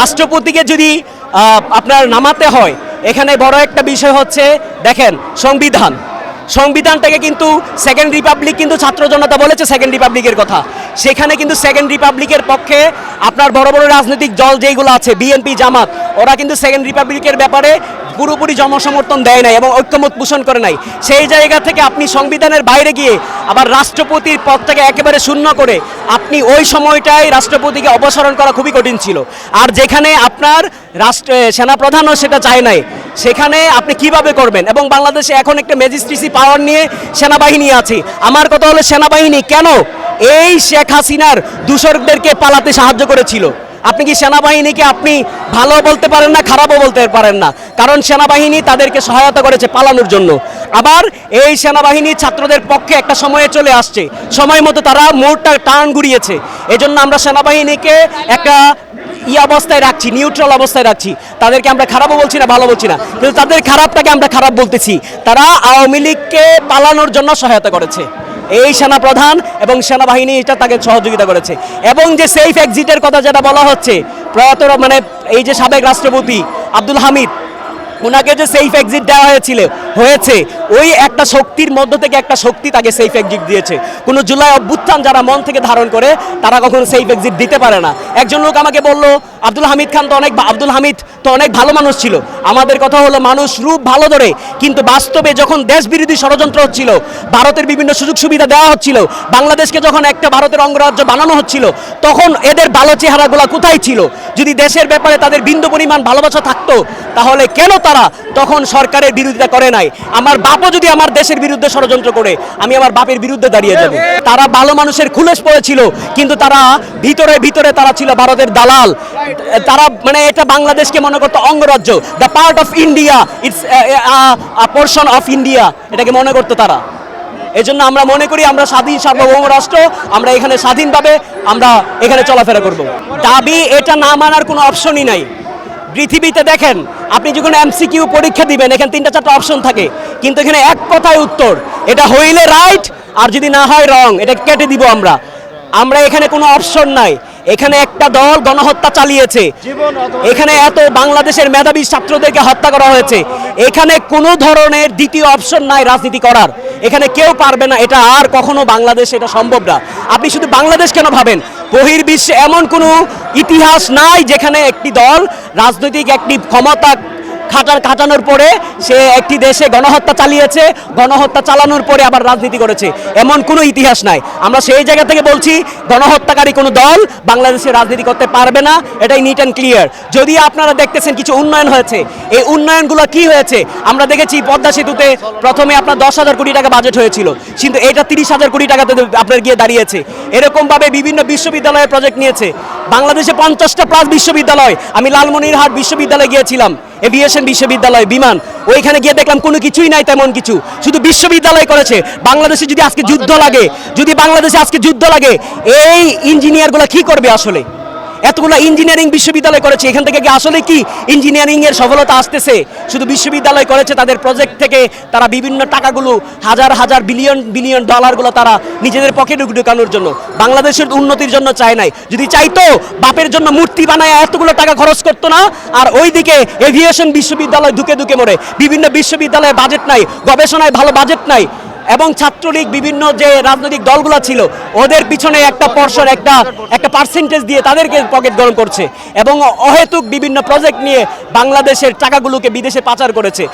রাষ্ট্রপতিকে যদি আপনার নামাতে হয় এখানে বড় একটা বিষয় হচ্ছে দেখেন সংবিধান। সংবিধানটাকে কিন্তু সেকেন্ড রিপাবলিক কিন্তু ছাত্র জনতা বলেছে সেকেন্ড রিপাবলিকের কথা। সেখানে কিন্তু সেকেন্ড রিপাবলিকের পক্ষে আপনার বড় বড় রাজনৈতিক দল যেগুলো আছে বিএনপি জামাত, ওরা কিন্তু সেকেন্ড রিপাবলিকের ব্যাপারে পুরোপুরি জনসমর্থন দেয় নাই এবং ঐক্যমত পোষণ করে নাই। সেই জায়গা থেকে আপনি সংবিধানের বাইরে গিয়ে আবার রাষ্ট্রপতির পদটাকে একেবারে শূন্য করে আপনি ওই সময়টায় রাষ্ট্রপতিকে অপসারণ করা খুবই কঠিন ছিল। আর যেখানে আপনার রাষ্ট্র সেনাপ্রধানও সেটা চায় নাই। সেখানে আপনি কীভাবে করবেন? এবং বাংলাদেশে এখন একটা ম্যাজিস্ট্রেসি পাওয়ার নিয়ে সেনাবাহিনী আছে। আমার কথা হলো সেনাবাহিনী, কেন? এই শেখ হাসিনার দূষরদেরকে পালাতে সাহায্য করেছিল। আপনি কি সেনাবাহিনীকে আপনি ভালো বলতে পারেন না, খারাপও বলতে পারেন না? কারণ সেনাবাহিনী তাদেরকে সহায়তা করেছে পালানোর জন্য। আবার এই সেনাবাহিনী ছাত্রদের পক্ষে একটা সময়ে চলে আসছে। সময় মতো তারা মোড়টা টার্ন ঘুরিয়েছে এজন্য আমরা সেনাবাহিনীকে একটা ই অবস্থায় রাখছি নিউট্রাল অবস্থায় রাখছি। তাদেরকে আমরা খারাপও বলছি না, ভালো বলছি না। কিন্তু তাদের খারাপটাকে আমরা খারাপ বলতেছি। তারা আওয়ামী লীগকে পালানোর জন্য সহায়তা করেছে। এই সেনা প্রধান এবং সেনাবাহিনী এটা তাকে সহযোগিতা করেছে। এবং যে সেফ এক্সিটের কথা যেটা বলা হচ্ছে, প্রয়াত মানে এই যে সাবেক রাষ্ট্রপতি আব্দুল হামিদ ওনাকে যে সেফ এক্সিট দেওয়া হয়েছিল হয়েছে। ওই একটা শক্তির মধ্য থেকে একটা শক্তি তাকে সেফ এক্সিট দিয়েছে। কোনো জুলাই অভ্যুত্থান যারা মন থেকে ধারণ করে, তারা কখনো সেফ এক্সিট দিতে পারে না। একজন লোক আমাকে বলল, আব্দুল হামিদ খান তো অনেক আব্দুল হামিদ তো অনেক ভালো মানুষ ছিল। আমাদের কথা হলো মানুষ রূপ ভালো ধরে। কিন্তু বাস্তবে যখন দেশ বিরোধী ষড়যন্ত্র হচ্ছিল, ভারতের বিভিন্ন সুযোগ সুবিধা দেওয়া হচ্ছিল, বাংলাদেশকে যখন একটা ভারতের অঙ্গরাজ্য বানানো হচ্ছিল, তখন এদের ভালো চেহারাগুলো কোথায় ছিল? যদি দেশের ব্যাপারে তাদের বিন্দু পরিমাণ ভালোবাসা থাকতো, তাহলে কেন তারা তখন সরকারের বিরোধিতা করে নাই? আমার বাপও যদি আমার দেশের বিরুদ্ধে ষড়যন্ত্র করে, আমি আমার বাপের বিরুদ্ধে দাঁড়িয়ে যাব। তারা ভালো মানুষের খুলেশ পড়েছিল, কিন্তু তারা ভিতরে ভিতরে তারা ছিল ভারতের দালাল। তারা মানে এটা বাংলাদেশকে মনে করতো অঙ্গরাজ্য। The part of India it's portion of India এটাকে মনে করতো তারা। এই জন্য আমরা মনে করি আমরা স্বাধীন সার্বভৌম রাষ্ট্র, আমরা এখানে স্বাধীনভাবে আমরা এখানে চলাফেরা করব। দাবি এটা না মানার কোনো অপশনই নাই। পৃথিবীতে দেখেন আপনি যখন এমসিকিউ পরীক্ষা দিবেন এখানে তিনটা চারটা অপশন থাকে। কিন্তু এখানে এক কথায় উত্তর এটা হইলে রাইট আর যদি না হয় রং এটা কেটে দিব আমরা। আমরা এখানে কোনো অপশন নাই। এখানে একটা দল গণহত্যা চালিয়েছে। এখানে এত বাংলাদেশের মেধাবী ছাত্রদেরকে হত্যা করা হয়েছে। এখানে কোনো ধরনের দ্বিতীয় অপশন নাই রাজনীতি করার। এখানে কেউ পারবে না এটা আর কখনো বাংলাদেশে এটা সম্ভব না। আপনি শুধু বাংলাদেশ কেন ভাবেন? বহির্বিশ্বে এমন কোনো ইতিহাস নাই যেখানে একটি দল রাজনৈতিক একটি ক্ষমতা খাটার খাটানোর পরে সে একটি দেশে গণহত্যা চালিয়েছে, গণহত্যা চালানোর পরে আবার রাজনীতি করেছে। এমন কোনো ইতিহাস নাই। আমরা সেই জায়গা থেকে বলছি, গণহত্যাকারী কোনো দল বাংলাদেশে রাজনীতি করতে পারবে না, এটাই নিট অ্যান্ড ক্লিয়ার যদি আপনারা দেখতেছেন কিছু উন্নয়ন হয়েছে, এই উন্নয়নগুলো কি হয়েছে, আমরা দেখেছি পদ্মা সেতুতে প্রথমে আপনার দশ হাজার কোটি টাকা বাজেট হয়েছিল, কিন্তু এটা তিরিশ হাজার কোটি টাকাতে আপনার গিয়ে দাঁড়িয়েছে। এরকমভাবে বিভিন্ন বিশ্ববিদ্যালয়ের প্রজেক্ট নিয়েছে। বাংলাদেশে পঞ্চাশটা প্লাস বিশ্ববিদ্যালয়, আমি লালমনিরহাট বিশ্ববিদ্যালয়ে গিয়েছিলাম। এভিয়েশন বিশ্ববিদ্যালয় বিমান। ওইখানে গিয়ে দেখলাম কোনো কিছুই নাই, তেমন কিছু। শুধু বিশ্ববিদ্যালয় করেছে। বাংলাদেশে যদি আজকে যুদ্ধ লাগে, যদি বাংলাদেশে আজকে যুদ্ধ লাগে, এই ইঞ্জিনিয়ারগুলো কি করবে আসলে? এতগুলো ইঞ্জিনিয়ারিং বিশ্ববিদ্যালয় করেছে। এখান থেকে কি আসলে কি ইঞ্জিনিয়ারিংয়ের সফলতা আসতেছে? শুধু বিশ্ববিদ্যালয় করেছে তাদের প্রজেক্ট থেকে তারা বিভিন্ন টাকাগুলো, হাজার হাজার বিলিয়ন বিলিয়ন ডলারগুলো তারা নিজেদের পকেটে ঢুকানোর জন্য। বাংলাদেশের উন্নতির জন্য চায় নাই। যদি চাইতো, বাপের জন্য মূর্তি বানায় এতগুলো টাকা খরচ করতো না, আর ওইদিকে এভিয়েশন বিশ্ববিদ্যালয় ঢুকে ঢুকে মরে। বিভিন্ন বিশ্ববিদ্যালয়ে বাজেট নাই, গবেষণায় ভালো বাজেট নাই। এবং ছাত্রলীগ বিভিন্ন যে রাজনৈতিক দলগুলো ছিল, ওদের পিছনে একটা পর্ষদ একটা একটা পার্সেন্টেজ দিয়ে তাদেরকে পকেট গরম করছে এবং অহেতুক বিভিন্ন প্রজেক্ট নিয়ে বাংলাদেশের টাকাগুলোকে বিদেশে পাচার করেছে।